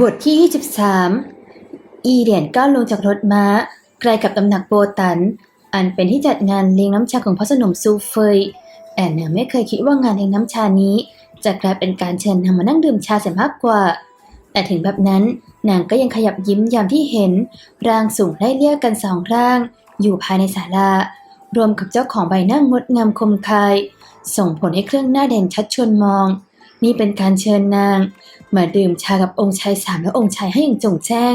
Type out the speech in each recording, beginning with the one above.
บทที่ 23 อีเหรียญก้าวลงจากรถม้าใกลกับตำหนักโบตัน อันเป็นที่จัดงานเลี้ยงน้ำชาของพระสนมซูเฟยแอนเนอไม่เคยคิดว่างานเลี้ยงน้ำชานี้ จะกลายเป็นการเชิญนางมานั่งดื่มชาเสียมากกว่า แต่ถึงแบบนั้นนางก็ยังขยับยิ้มยามที่เห็น ร่างสูงไล่เลี่ยกันสองร่าง อยู่ภายในศาลารวมกับเจ้าของใบหน้างดงามคมคาย ส่งผลให้เครื่องหน้าแดงชัดชวนมอง นี่เป็นการเชิญนาง มาดื่มชากับองค์ชายสามและองค์ชายให้อย่างจงแจ้ง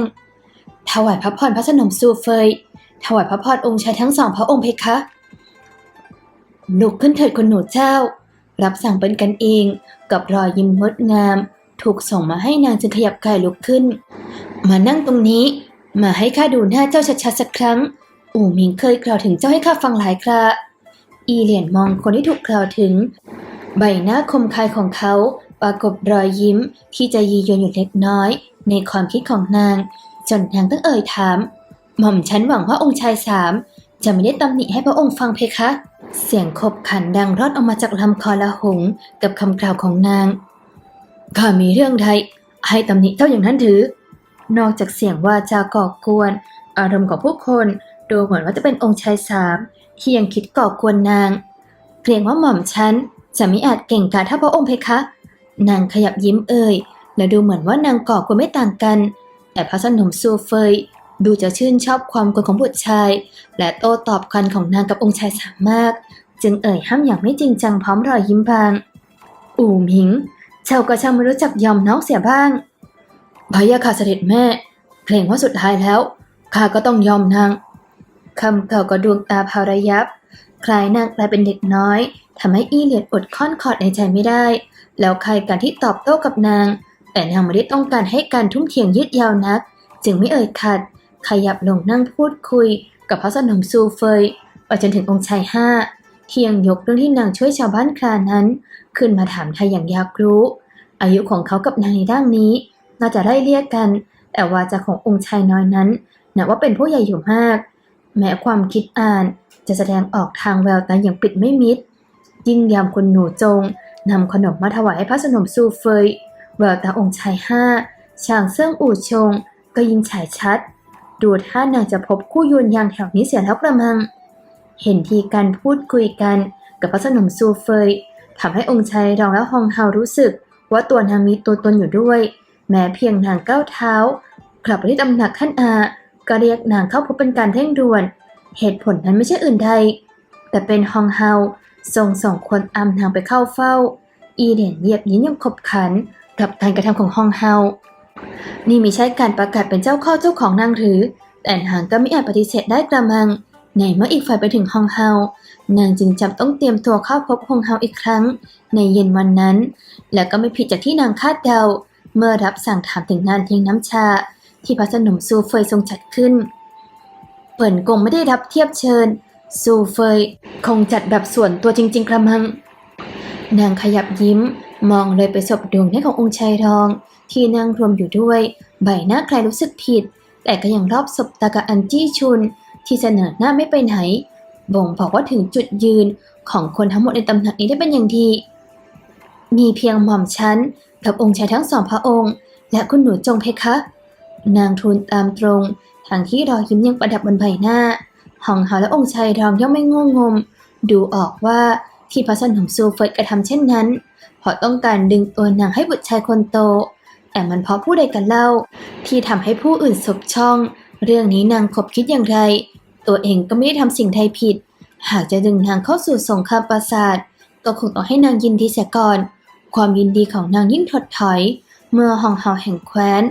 ถวายพระพรพระสนมซูเฟย ถวายพระพรองค์ชายทั้งสองพระองค์เพคะ ลุกขึ้นเถิดคุณหนูเจ้า รับสั่งเป็นกันเองกับรอยยิ้มงดงาม ถูกส่งมาให้นางจึงขยับกายลุกขึ้น มานั่งตรงนี้ มาให้ข้าดูหน้าเจ้าชัดๆสักครั้ง อู่หมิงเคยกล่าวถึงเจ้าให้ข้าฟังหลายคราอีเหลียนมองคนที่ถูกกล่าวถึง ใบหน้าคมคายของเขาปรากฏรอยยิ้มที่จะยียวนอยู่เล็กน้อย ในความคิดของนาง จนนางต้องเอ่ยถาม หม่อมฉันหวังว่าองค์ชายสามจะไม่ได้ตำหนิให้พระองค์ฟังเพคะ เสียงขบขันดังรอดออกมาจากลำคอละหงกับคำกล่าวของนางข้ามีเรื่องใดให้ตำหนิเจ้าอย่างนั้นถือ นอกจากเสียงว่าจาก่อกวน อารมณ์ของผู้คนดูเหมือนว่าจะเป็นองค์ชายสามที่ยังคิดก่อกวนนาง เกรงว่าหม่อมฉัน จะมิอาจเก่งกาจเท่าพระองค์เพคะ นางขยับยิ้มเอ่ย และดูเหมือนว่านางก่อกวนไม่ต่างกัน แต่พระสนมซูเฟย ดูจะชื่นชอบความกวนของบุตรชาย และโต้ตอบกันของนางกับองค์ชายสามมาก จึงเอ่ยห้ามอย่างไม่จริงจังพร้อมรอยยิ้มบาง อู่หมิง เจ้าก็ช่างไม่รู้จักยอมน้องเสียบ้างพระยาค่ะเสด็จแม่เกรงว่าสุดท้ายแล้วข้าก็ต้องยอมนางคำเก่าก็ดวงตาพารยับ คล้ายนางกลายเป็นเด็กน้อย ทำให้อีเลียดอดค่อนขอดในใจไม่ได้ แล้วใครกันที่ตอบโต้กับนาง แต่นางไม่ได้ต้องการให้การทุ่มเทียงยืดยาวนัก จึงไม่เอ่ยขัด ขยับลงนั่งพูดคุย กับพระสนมซูเฟยไปจนถึงองค์ชายห้าเทียงยกเรื่องที่นางช่วยชาวบ้านครานั้น ขึ้นมาถามไทยอย่างยากรู้ อายุของเขากับนางในด้านนี้ น่าจะได้เรียกกัน แต่วาจาขององค์ชายน้อยนั้นนับว่าเป็นผู้ใหญ่อยู่มาก แม้ความคิดอ่านจะแสดงออกทางแววตาอย่างปิดไม่มิด ยิ่งยามคุณหนูจงนำขนมมาถวายให้พระสนมซูเฟยแววตาองค์ชายห้าช่างเซิ่งอู่ชง ก็ยิ่งฉายชัด ดูท่านางจะพบคู่ยุนยางแถวนี้เสียแล้วกระมัง เห็นทีการพูดคุยกันกับพระสนมซูเฟยทำให้องค์ชายรองและฮองเฮารู้สึก ว่าตัวนางมีตัวตนอยู่ด้วย แม้เพียงนางก้าวเท้า กลับไปที่ตำหนักท่านอาก็เรียกนางเข้าพบเป็นการเร่งด่วน เหตุผลนั้นไม่ใช่อื่นใด แต่เป็นฮองเฮา ทรงส่งคนอำนางไปเข้าเฝ้า อีเดนเยียบยิ้มยังขบขันกับการกระทำของฮองเฮา นี่ไม่ใช่การประกาศเป็นเจ้าข้อเจ้าของนางหรือ แต่นางก็ไม่อาจปฏิเสธได้กระมัง ในเมื่ออีกฝ่ายไปถึงฮองเฮา นางจึงจำต้องเตรียมตัวเข้าพบฮองเฮาอีกครั้ง ในเย็นวันนั้น และก็ไม่ผิดจากที่นางคาดเดา เมื่อรับสั่งถามถึงงานเทียงน้ำชา ที่พระสนมซูเฟยทรงจัดขึ้นเปิ่นกงไม่ได้รับเทียบเชิญ ซูเฟยคงจัดแบบส่วนตัวจริง ๆ กระมัง นางขยับยิ้ม มองเลยไปสบดวงหน้าขององค์ชายทอง ที่นั่งรวมอยู่ด้วย ใบหน้าใครรู้สึกผิด แต่ก็ยังรอบศบตากับอันจี้ชุน ที่เสนอหน้าไม่ไปไหน บ่งบอกว่าถึงจุดยืนของคนทั้งหมดในตำหนักนี้ได้เป็นอย่างดี มีเพียงหม่อมฉันกับองค์ชายทั้งสองพระองค์ และคุณหนูจงเพคะ นางทูลตามตรงทางที่รอยยิ้มยังประดับบนใบหน้า หองเฮาและองค์ชายทองย่อมไม่งงงม ดูออกว่าที่พระสนมซูเฟิร์ตกระทำเช่นนั้นเพราะต้องการดึงตัวนางให้บุตรชายคนโต แต่มันเพราะผู้ใดกันเล่า ที่ทำให้ผู้อื่นสบช่อง เรื่องนี้นางคบคิดอย่างไร ตัวเองก็ไม่ได้ทำสิ่งใดผิด หากจะดึงนางเข้าสู่สงครามปราสาทก็คงต้องให้นางยินดีเสียก่อน ความยินดีของนางยิ่งถดถอย เมื่อหองเฮาแห่งแคว้น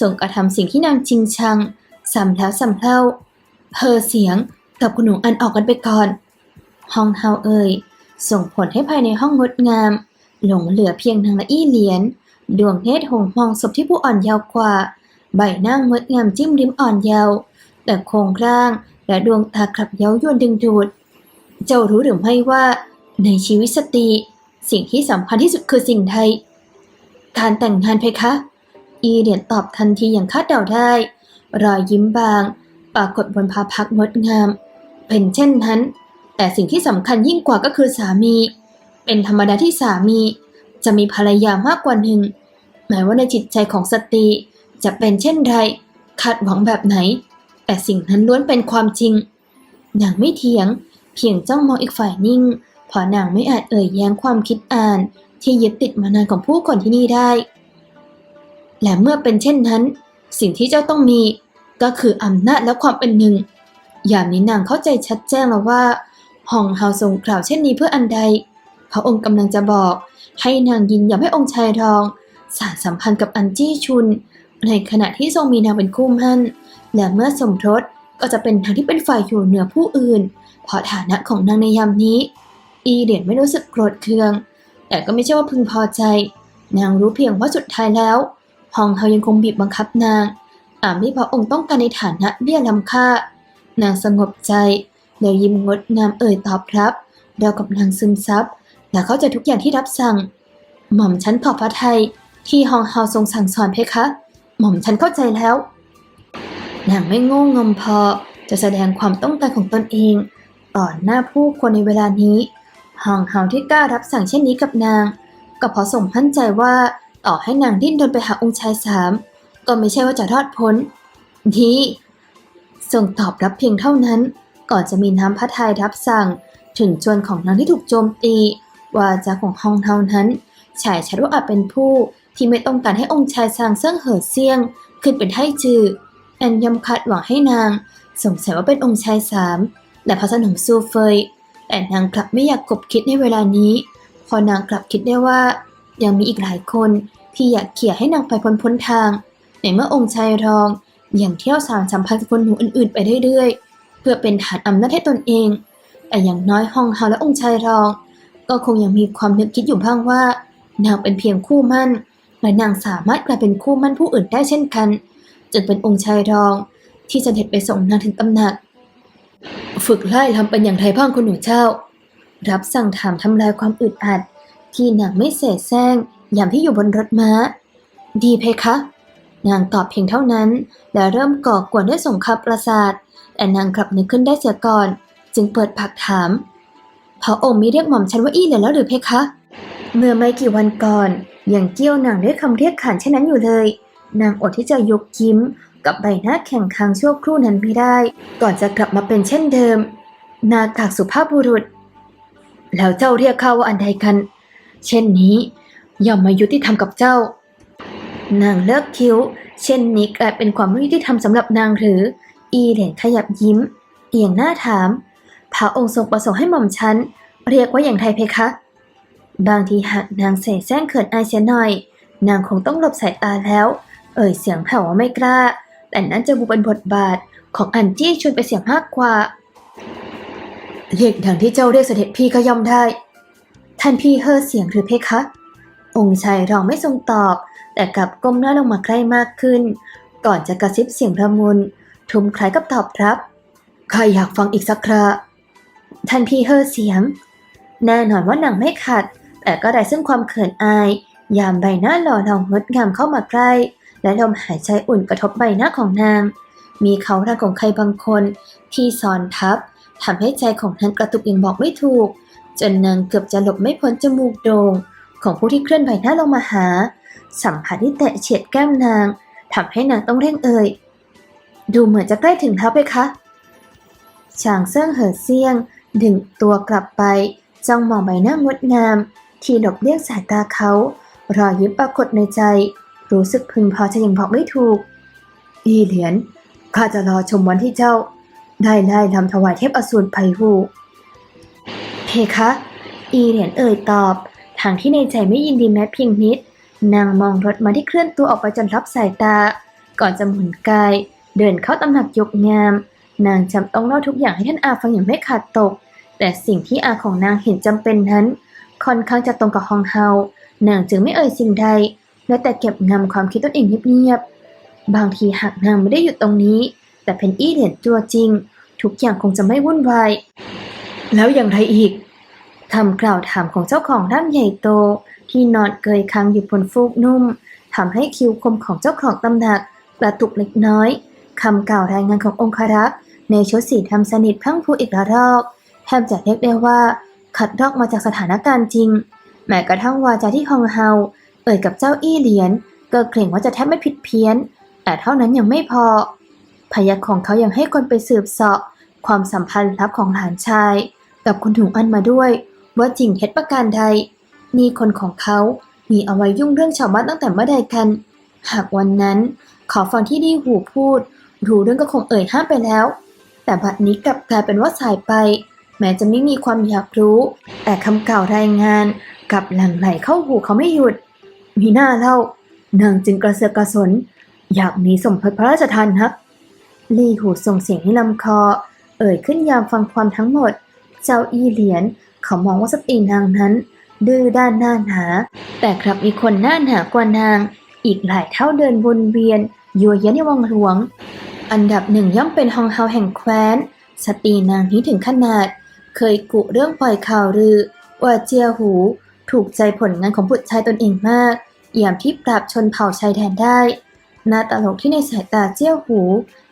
ส่งกระทำสิ่งที่นางจริงชังซ้ำแล้วซ้ำเล่า เพอเสียงกับคุณหนูอันออกกันไปก่อนฮองเฮาเอ่ยส่งผลให้ภายในห้องงดงาม หลงเหลือเพียงนางละอี้เหรียญดวงเนตรหงมองศพที่ผู้อ่อนเยาว์กว่า ใบหน้างดงามจิ้มริมอ่อนเยาว์แต่โครงร่างและดวงตากลับเย้ายวนดึงดูด เจ้ารู้หรือไม่ว่า ในชีวิตสตรีสิ่งที่สำคัญที่สุดคือสิ่งใดการแต่งงานเพคะ อีเหรียญตอบทันทีอย่างคาดเดาได้ รอยยิ้มบาง ปรากฏบนภาพักงดงาม เป็นเช่นนั้น แต่สิ่งที่สำคัญยิ่งกว่าก็คือสามี เป็นธรรมดาที่สามี จะมีภรรยามากกว่าหนึ่งหมายว่าในจิตใจของสตรีจะเป็นเช่นไรคาดหวังแบบไหน แต่สิ่งนั้นล้วนเป็นความจริงนางไม่เถียง เพียงจ้องมองอีกฝ่ายนิ่งเพราะนางไม่อาจเอ่ยแย้งความคิดอ่าน ที่ยึดติดมานานของผู้คนที่นี่ได้ และเมื่อเป็นเช่นนั้น สิ่งที่เจ้าต้องมี ก็คืออำนาจและความเป็นหนึ่งยามนี้นางเข้าใจชัดแจ้งแล้วว่าฮองเฮาทรงกล่าวเช่นนี้เพื่ออันใด พระองค์กำลังจะบอก ให้นางยินยอมให้องค์ชายทอง สานสัมพันธ์กับอันจี้ชุน ในขณะที่ทรงมีนางเป็นคู่มั่น และเมื่อสมรสก็จะเป็นทางที่เป็นฝ่ายอยู่เหนือผู้อื่น เพราะฐานะของนางในยามนี้ อีเหรียญไม่รู้สึกโกรธเคือง แต่ก็ไม่ใช่ว่าพึงพอใจ นางรู้เพียงว่าสุดท้ายแล้ว ฮองเฮายังคงบีบบังคับนาง ตามที่พระองค์ต้องการในฐานะเบี้ยล้ำค่า นางสงบใจแล้วยิ้มงดงามเอ่ยตอบรับเรากับนางซึมซับและเข้าใจทุกอย่างที่รับสั่ง หม่อมฉันขอบพระทัยที่ฮองเฮาทรงสั่งสอนเพคะ หม่อมฉันเข้าใจแล้วนางไม่โง่งมพอจะแสดงความต้องการของตนเองต่อหน้าผู้คนในเวลานี้ฮองเฮาที่กล้ารับสั่งเช่นนี้กับนาง ก็เพราะส่งมั่นใจว่าต่อให้นางดิ้นรนไปหาองค์ชายสาม ก็ไม่ใช่ว่าจะรอดพ้น ดีส่งตอบรับเพียงเท่านั้น ก่อนจะมีน้ำพระทัยรับสั่ง ถึงจวนของนางที่ถูกโจมตี ว่าจาของฮองเฮานั้นฉายชัดว่าอาจเป็นผู้ที่ไม่ต้องการให้องค์ชายซางเซิ่งเหอเซียง ขึ้นเป็นไทจือแอนยำคัดหวังให้นาง สงสัยว่าเป็นองค์ชายสามและพระสนมซูเฟย แต่นางกลับไม่อยากกบคิดในเวลานี้ พอนางกลับคิดได้ว่า ยังมีอีกหลายคนที่อยากเขี่ยให้นางไปพ้นพ้นทาง ในเมื่อองค์ชายรองอย่างเที่ยวสารสัมพันธ์กับคนหนูอื่นๆไปเรื่อยๆ เพื่อเป็นฐานอำนาจให้ตนเอง แต่อย่างน้อยฮองเฮาและองค์ชายรอง ก็คงยังมีความนึกคิดอยู่บ้างว่า นางเป็นเพียงคู่มั่นและนางสามารถกลายเป็นคู่มั่นผู้อื่นได้เช่นกันจึงเป็นองค์ชายรอง ที่จะเด็ดไปส่งนางถึงตำหนัก ฝึกไล่ลำเป็นอย่างไรบ้างคุณหนูเจ้า รับสั่งถามทำลายความอึดอัด ที่นางไม่เสแสร้งยามที่อยู่บนรถม้า ดีเพคะ นางตอบเพียงเท่านั้น และเริ่มก่อกวนด้วยสงครามประสาท แต่นางกลับนึกขึ้นได้เสียก่อน จึงเปิดปากถามพระองค์มีเรียกหม่อมฉันว่าอี้เหรอแล้วหรือเพคะ เมื่อไม่กี่วันก่อนยังเกี้ยวนางด้วยคำเรียกขานเช่นนั้นอยู่เลย นางอดที่จะยกยิ้ม กับใบหน้าแข็งค้างชั่วครู่นั้นไม่ได้ ก่อนจะกลับมาเป็นเช่นเดิมนากากสุภาพบุรุษ แล้วเจ้าเรียกข้าว่าอันใดกัน เช่นนี้ย่อมมายุติธรรมกับเจ้า นางเลิกคิ้ว เช่นนี้กลายเป็นความไม่ยุติธรรมสำหรับนางหรือ อีเหรียญขยับยิ้ม เอียงหน้าถาม พระองค์ทรงประสงค์ให้หม่อมฉัน เรียกว่าอย่างไรเพคะ บางทีหากนางเสแสร้งเขินอายเสียหน่อย นางคงต้องหลบสายตาแล้ว เอ่ยเสียงแผ่วว่าไม่กล้า แต่นั่นจะบูเป็นบทบาทของอันจี้ชวนไปเสียงมากกว่าเรียกดังที่เจ้าเรียกเสด็จพี่ก็ย่อมได้ ท่านพี่เฮ่อเสียงหรือเพคะ องค์ชายรองไม่ทรงตอบ แต่กลับก้มหน้าลงมาใกล้มากขึ้น ก่อนจะกระซิบเสียงระมุนทุมคล้ายกับตอบรับข้าอยากฟังอีกสักคราท่านพี่เฮ่อเสียง แน่นอนว่านางไม่ขัด แต่ก็ได้ซึ่งความเขินอาย ยามใบหน้าหล่อเหลางดงามเข้ามาใกล้ และลมหายใจอุ่นกระทบใบหน้าของนาง มีเขาร่างของใครบางคน ที่ซ้อนทับทำให้ใจของนางกระตุกอย่างบอกไม่ถูก จนนางเกือบจะหลบไม่พ้นจมูกโด่งของผู้ที่เคลื่อนใบหน้าลงมาหา สัมผัสที่แตะเฉียดแก้มนางทำให้นางต้องเร่งเอ่ยดูเหมือนจะใกล้ถึงแล้วไปคะชางเซิ่งเหอเซียง ดึงตัวกลับไปจ้องมองใบหน้างดงาม ที่หลบเลี่ยงสายตาเขารอยยิ้มปรากฏในใจ รู้สึกพึงพอใจอย่างบอกไม่ถูก อีเหรียญข้าจะรอชมวันที่เจ้า ได้ไล่ลำถวายเทพอสูรไพหูเพคะ อีเหรียญเอ่ยตอบทางที่ในใจไม่ยินดีแม้เพียงนิด นางมองรถมาที่เคลื่อนตัวออกไปจนรับสายตา ก่อนจะหมุนกาย เดินเข้าตำหนักยกงาม นางจำต้องเล่าทุกอย่างให้ท่านอาฟังอย่างไม่ขาดตก แต่สิ่งที่อาของนางเห็นจำเป็นนั้น ค่อนข้างจะตรงกับฮองเฮานางจึงไม่เอ่ยสิ่งใดและแต่เก็บงำความคิดตนเองเงียบๆบางทีหากนางไม่ได้หยุดตรงนี้ แต่เป็นอี้เหรียญตัวจริง ทุกอย่างคงจะไม่วุ่นวายแล้วอย่างไรอีก คำกล่าวถามของเจ้าของร่างใหญ่โต ที่นอนเกยค้างอยู่บนฟูกนุ่มทำให้คิ้วคมของเจ้าของตำหนักกระตุกเล็กน้อยคำกล่าวรายงานขององครักษ์ในชุดสีทำสนิทพังพรูอีกระรอกแทบจะเรียกได้ว่า ขัดลอกมาจากสถานการณ์จริง แม้กระทั่งวาจาที่ฮองเฮาเอ่ยกับเจ้าอี้เหรียญก็เกรงว่าจะแทบไม่ผิดเพี้ยน แต่เท่านั้นยังไม่พอ พยักของเขายังให้คนไปสืบเสาะ ความสัมพันธ์ลับของหลานชาย กับคุณถุงอันมาด้วย ว่าจริงเท็จประการใดนี่คนของเขามีเอาไว้ยุ่งเรื่องชาวบ้านตั้งแต่เมื่อใดกัน หากวันนั้นขอฟังที่ดีหูพูด รู้เรื่องก็คงเอ่ยห้ามไปแล้ว แต่บัดนี้กลับกลายเป็นว่าสายไป แม้จะไม่มีความอยากรู้ แต่คำกล่าวรายงานกลับหลั่งไหลเข้าหูเขาไม่หยุด มีหน้าเล่านางจึงกระเสือกกระสน อยากหนีสมภพพระราชทานนักลีหูส่งเสียงให้ลำคอ เอ่ยขึ้นยามฟังความทั้งหมด เจ้าอีเหรียญ เขามองว่าสตรีนางนั้น ดื้อด้านหน้าหนา แต่กลับมีคนหน้าหนากว่านาง อีกหลายเท่าเดินวนเวียน ยัวเยียในวังหลวง อันดับหนึ่งย่อมเป็นฮองเฮาแห่งแคว้น สตรีนางนี้ถึงขนาด เคยกุเรื่องปล่อยข่าวลือว่าเจียหู ถูกใจผลงานของบุตรชายตนเองมากเอี่ยมที่ปราบชนเผ่าชายแดนได้หน้าตลกที่ในสายตาเจี้ยหู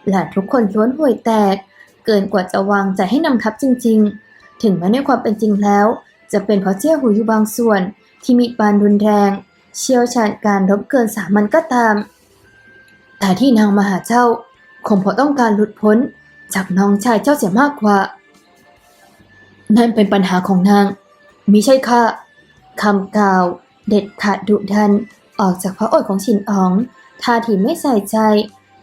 หลานทุกคนล้วนห่วยแตก เกินกว่าจะวางใจให้นำทัพจริง ๆ ถึงแม้ในความเป็นจริงแล้ว จะเป็นเพราะเจี้ยวหูอยู่บางส่วน ที่มีปานรุนแรง เชี่ยวชาญการรบเกินสามัญก็ตาม แต่ที่นางมาหาเจ้า คงเพราะต้องการหลุดพ้น จากน้องชายเจ้าเสียมากกว่า นั่นเป็นปัญหาของนางมิใช่ข้าคำกล่าวเด็ดขาดดุดันออกจากพระโอษฐ์ของชินอ๋องท่าทีไม่ใส่ใจ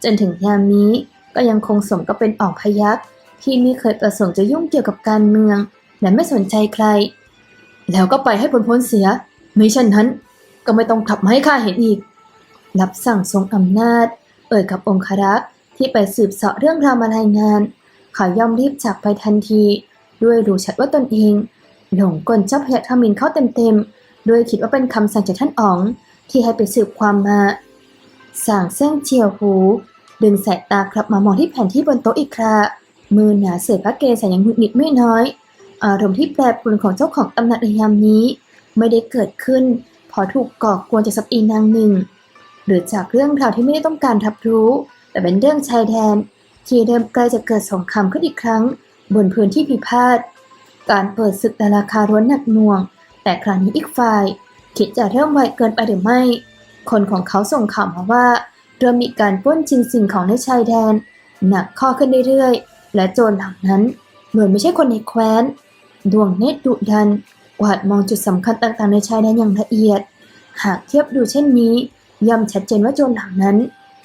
จนถึงยามนี้ก็ยังคงสมกับเป็นออกพยัก ที่ไม่เคยประสงค์จะยุ่งเกี่ยวกับการเมือง และไม่สนใจใคร แล้วก็ไปให้พ้นพ้นเสีย ไม่เช่นนั้น ก็ไม่ต้องกลับให้ข้าเห็นอีก รับสั่งทรงอำนาจ เอ่ยกับองครักษ์ที่ไปสืบเสาะเรื่องราวมารายงาน เขาย่อมรีบจากไปทันที ด้วยรู้ชัดว่าตนเองหลงกลเจ้าพยัคฆ์ทมินเข้าเต็มๆด้วยคิดว่าเป็นคำสั่งจากท่านอ๋องที่ให้ไปสืบความมาสั่งเส้งเจียวหู ดึงสายตากลับมามองที่แผ่นที่บนโต๊ะอีกครา มือหนาเศษพระเกศอย่างหงุดหงิดไม่น้อย อารมณ์ที่แปรปรวนของเจ้าของตำหนักในยามนี้ ไม่ได้เกิดขึ้น พอถูกก่อกวนจากสับอีนางหนึ่ง หรือจากเรื่องราวที่ไม่ได้ต้องการรับรู้ แต่เป็นเรื่องชายแดนที่เริ่มใกล้จะเกิดสงครามขึ้นอีกครั้ง บนพื้นที่พิพาทการเปิดศึกแต่ราคาร้วนหนักหน่วง แต่คราวนี้อีกฝ่าย คิดจะเริ่มไวเกินไปหรือไม่ คนของเขาส่งข่าวมาว่าเริ่มมีการป้นชิงสิ่งของในชายแดน หนักข้อขึ้นเรื่อยๆ และโจรเหล่านั้นล้วนไม่ใช่คนในแคว้น ดวงเนตรดุดันกวาดมองจุดสำคัญต่างๆในชายแดนอย่างละเอียด หากเทียบดูเช่นนี้ ย่อมชัดเจนว่าโจรเหล่านั้น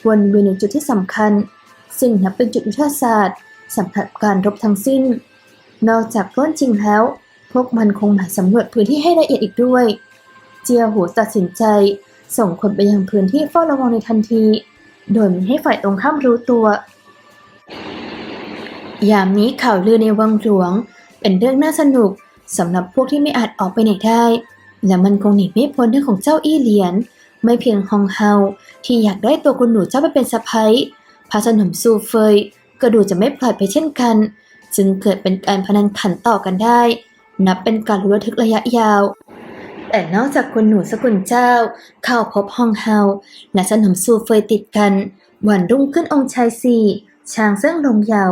วนเวียนในจุดที่สำคัญ ซึ่งนับเป็นจุดยุทธศาสตร์สำหรับการรบทั้งสิ้น นอกจากปล้นจริงแล้ว พวกมันคงหมายสำรวจพื้นที่ให้ละเอียดอีกด้วย เจียหูตัดสินใจ ส่งคนไปยังพื้นที่เฝ้าระวังในทันที โดยไม่ให้ฝ่ายตรงข้ามรู้ตัว ยามนี้ข่าวลือในวังหลวง เป็นเรื่องน่าสนุกสำหรับพวกที่ไม่อาจออกไปไหนได้ และมันคงหนีไม่พ้นเรื่องของเจ้าอี้เหรียญไม่เพียงฮองเฮาที่อยากได้ตัวคุณหนูเจ้าไปเป็นสะพ้ยพระสนมซูเฟยก็ดูจะไม่ปล่อยไปเช่นกัน จึงเกิดเป็นการพนันขันต่อกันได้ นับเป็นการรู้ระทึกระยะยาว แต่นอกจากคุณหนูสกุลเจ้า เข้าพบฮองเฮาและสนมซูเฟยติดกัน วันรุ่งขึ้นองค์ชายสี่ช้างเซิ่งลงเหยา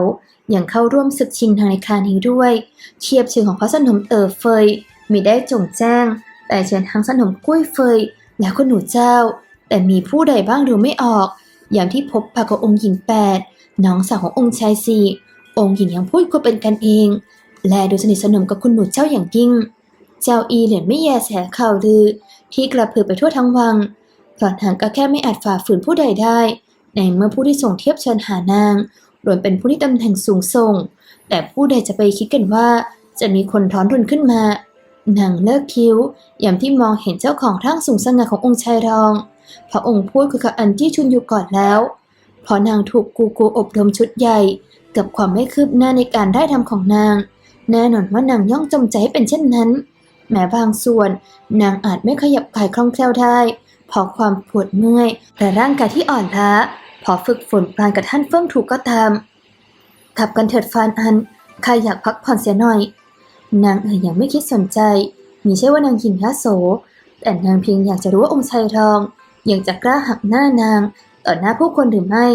ย่างเข้าร่วมศึกชิงทางในคราวนี้ด้วย เทียบชื่อของพระสนมเต๋อเฟยมีได้จงแจ้ง แต่เชิญทั้งสนมกุ้ยเฟยและคุณหนูเจ้า แต่มีผู้ใดบ้างดูไม่ออกอย่างที่พบปากกับองค์หญิงแปดน้องสาวขององค์ชายสี่องค์หญิงยังพูดคุยเป็นกันเอง และดูสนิทสนมกับคุณหนูเจ้าอย่างยิ่ง เจ้าอีเหรียญไม่แยแสข่าวลือ ที่กระเพือไปทั่วทั้งวังก่อนหางก็แค่ไม่อาจฝ่าฝืนผู้ใดได้ ในเมื่อผู้ที่ส่งเทียบเชิญหานาง ล้วนเป็นผู้ที่ตำแหน่งสูงส่ง แต่ผู้ใดจะไปคิดกันว่า จะมีคนร้อนรนขึ้นมา นางเลิกคิ้วยามที่มองเห็นเจ้าของร่างสูงสง่าขององค์ชายรอง พระองค์พูดคือกับอันที่ชุนอยู่ก่อนแล้ว เพราะนางถูกกูกูอบรมชุดใหญ่ กับความไม่คืบหน้าในการได้ทำของนาง แน่นอนว่านางย่องจงใจให้เป็นเช่นนั้น แม้บางส่วน นางอาจไม่ขยับกายคล่องแคล่วได้เพราะความปวดเมื่อยและร่างกายที่อ่อนล้า พอฝึกฝนปรานกับท่านเฟื่องถูกก็ตามขับกันเถิดฟานอันข้าอยากพักผ่อนเสียหน่อย นางเอ๋ยยังไม่คิดสนใจ มีใช่ว่านางหญิงยโส แต่นางเพียงอยากจะรู้ว่าองค์ชายรอง ยังจะกล้าหักหน้านาง ต่อหน้าผู้คนหรือไม่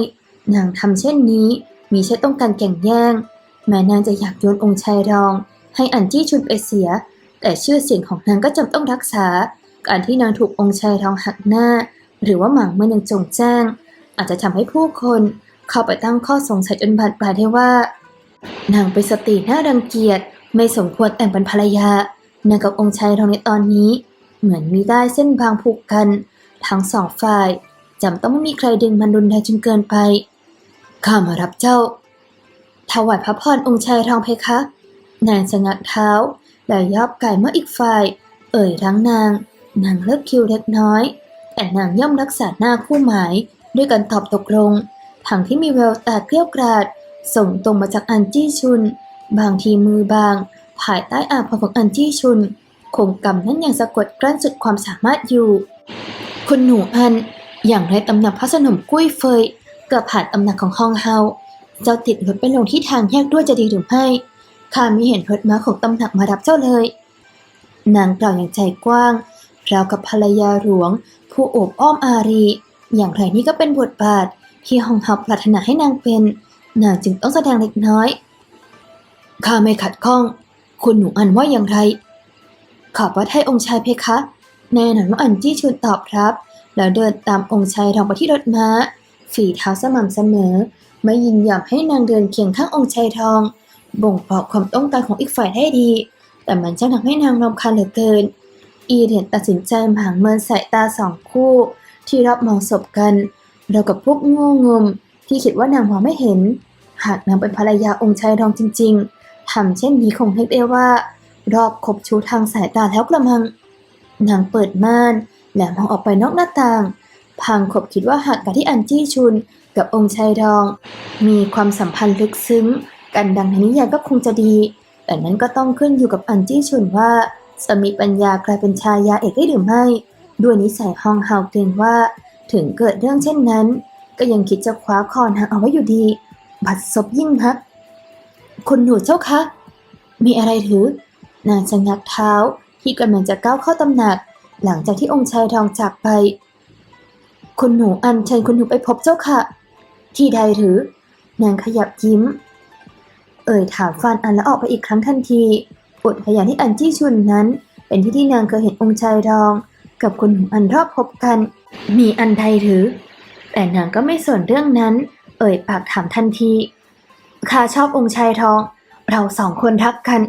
นางทำเช่นนี้ มีใช่ต้องการแก่งแย่ง แม้นางจะอยากโยนองค์ชายรอง ให้อันจี้ชุนไปเสีย แต่ชื่อเสียงของนางก็จำต้องรักษา การที่นางถูกองค์ชายรองหักหน้า หรือว่าหมางเมื่อนางจงแจ้ง อาจจะทำให้ผู้คนเข้าไปตั้งข้อสงสัยจนบาดปลายได้ว่า นางเป็นสตรีน่ารังเกียจไม่สมควรแต่งเป็นภรรยานางกับองค์ชายทองในตอนนี้ เหมือนมีได้เส้นบางผูกกัน ทั้งสองฝ่ายจำต้องไม่มีใครดึงมันรุนแรงจนเกินไป ข้ามารับเจ้า ถวายพระพรองค์ชายทองเพคะนางสงัดเท้าและยอบไก่เมื่ออีกฝ่าย เอ่ยรั้งนาง นางเลิกคิวเล็กน้อย แต่นางย่อมรักษาหน้าคู่หมาย ด้วยการตอบตกลงทั้งที่มีแววตาเกลี้ยวกราด ส่งตรงมาจากอันจี้ชุน บางทีมือบาง ภายใต้อาภรณ์ของอันจี้ชุน คงกำนั้นยังสะกดกลั้นสุดความสามารถอยู่คุณหนูอันอย่างไรตำหนักพระสนมกุ้ยเฟยกับผ่านตำหนักของฮองเฮาเจ้าติดรถไปลงที่ทางแยกด้วยจะดีหรือไม่ข้าม่เห็นรถม้าของตำหนักมารับเจ้าเลย นางกล่าวอย่างใจกว้าง ราวกับภรรยาหลวง ผู้โอบอ้อมอารี อย่างไรนี่ก็เป็นบทบาทที่ฮองเฮาปรารถนาให้นางเป็น นางจึงต้องแสดงเล็กน้อย ข้าไม่ขัดข้อง คุณหนูอันว่าอย่างไร ขอบพระทัยองค์ชายเพคะ แน่นอนว่าอันจี้ชุนตอบครับ แล้วเดินตามองค์ชายทองไปที่รถม้า ฝีเท้าสม่ำเสมอ ไม่ยินยอมให้นางเดินเคียงข้างองค์ชายทอง บ่งบอกความต้องการของอีกฝ่ายได้ดี แต่มันช่างทำให้นางรำคาญเหลือเกิน อีเดียนตัดสินใจหมางเมินสายตาสองคู่ ที่รับมองศพกัน เรากับพวกโง่งม ที่คิดว่านางมองไม่เห็น หากนางเป็นภรรยาองค์ชายทองจริง ๆทำเช่นนี้คงเรียกได้ว่า รอบคบชูทางสายตาแล้วกระมังนางเปิดม่านและมองออกไปนอกหน้าต่าง พังขบคิดว่าหากการที่อันจี้ชุนกับองค์ชายทอง มีความสัมพันธ์ลึกซึ้ง กันดังในนิยายก็คงจะดี แต่นั้นก็ต้องขึ้นอยู่กับอันจี้ชุนว่าจะมีปัญญากลายเป็นชายาเอกได้หรือไม่ ด้วยนิสัยฮองเฮาเกรงว่า ถึงเกิดเรื่องเช่นนั้น ก็ยังคิดจะคว้าคอนางเอาไว้อยู่ดี บัดซบยิ่งนักคุณหนูเจ้าคะ มีอะไรหรือนางชะงักเท้าที่กำลังจะก้าวเข้าตำหนัก หลังจากที่องค์ชายทองจากไป คุณหนูอันเชิญคุณหนูไปพบเจ้าค่ะ ที่ใดหรือนางขยับยิ้ม เอ่ยถามฟานอันแล้วออกไปอีกครั้งทันทีอุทยานที่อันจี้ชุนนั้น เป็นที่ที่นางเคยเห็นองค์ชายทอง กับคุณหนูอันรอบพบกัน มีอันใดหรือ แต่นางก็ไม่สนเรื่องนั้น เอ่ยปากถามทันทีข้าชอบองค์ชายทอง เราสองคนรักกัน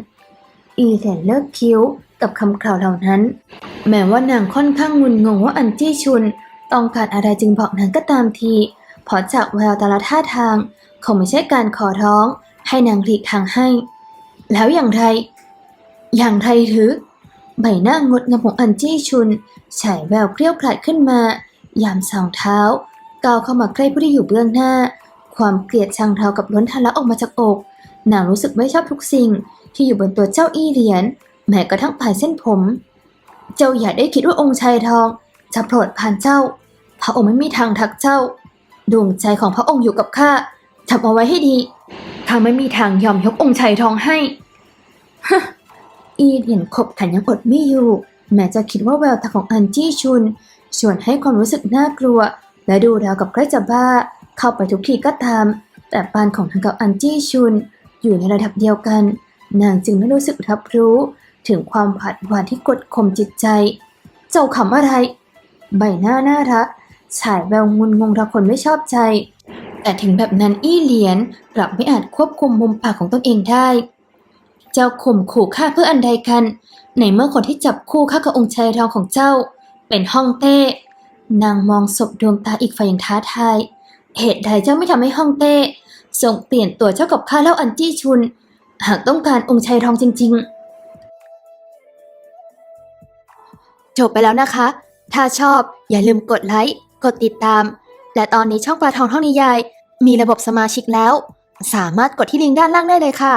อีเสียนเลิกคิ้วกับคำกล่าวเหล่านั้น แม้ว่านางค่อนข้างงุนงงว่าอันจี้ชุน ต้องการอะไรจึงบอกนางก็ตามทีเพราะจากแววแต่ละท่าทางคงไม่ใช่การขอร้อง ให้นางหลีกทางให้ แล้วอย่างไร อย่างไรหรือ ใบหน้างดงามของอันจี้ชุนฉายแววเกรี้ยวกราดขึ้นมา ยามสองเท้าก้าวเข้ามาใกล้ผู้ที่อยู่เบื้องหน้า ความเกลียดชังเทากับล้นทะลักออกมาจากอกนางรู้สึกไม่ชอบทุกสิ่งที่อยู่บนตัวเจ้าอี้เหรียญแม้กระทั่งปลายเส้นผม เจ้าอย่าได้คิดว่าองค์ชายทอง จะโปรดผ่านเจ้า พระองค์ไม่มีทางทักเจ้า ดวงใจของพระองค์อยู่กับข้าจำเอาไว้ให้ดีข้าไม่มีทางยอมยกองค์ชายทองให้ฮ อีเหรียญขบขันยังอดไม่อยู่ แม้จะคิดว่าแววตาของอันจี้ชุน ชวนให้ความรู้สึกน่ากลัว และดูราวกับใกล้จะบ้า เข้าไปทุกทีก็ตาม แต่ปานของทางกับอันจี้ชุน อยู่ในระดับเดียวกัน นางจึงไม่รู้สึกรับรู้ ถึงความผัดหวานที่กดข่มจิตใจ เจ้าขำอะไร ใบหน้าน่ารักฉายแววงุนงงระคนไม่ชอบใจ แต่ถึงแบบนั้นอี้เหลียนกลับไม่อาจควบคุมมุมปากของตนเองได้ เจ้าข่มขู่ข้าเพื่ออันใดกัน ในเมื่อคนที่จับคู่ข้ากับองค์ชายทองของเจ้า เป็นฮ่องเต้ นางมองศพดวงตาอีกฝ่ายอย่างท้าทาย เหตุใดเจ้าไม่ทำให้ฮ่องเต้ส่งเปลี่ยนตัวเจ้ากับข้าแล้วอันจี้ชุน หากต้องการองค์ชายทองจริง ๆ จบไปแล้วนะคะ ถ้าชอบอย่าลืมกดไลค์ กดติดตาม และตอนนี้ช่องปลาทองท่องนิยาย มีระบบสมาชิกแล้ว สามารถกดที่ลิงก์ด้านล่างได้เลยค่ะ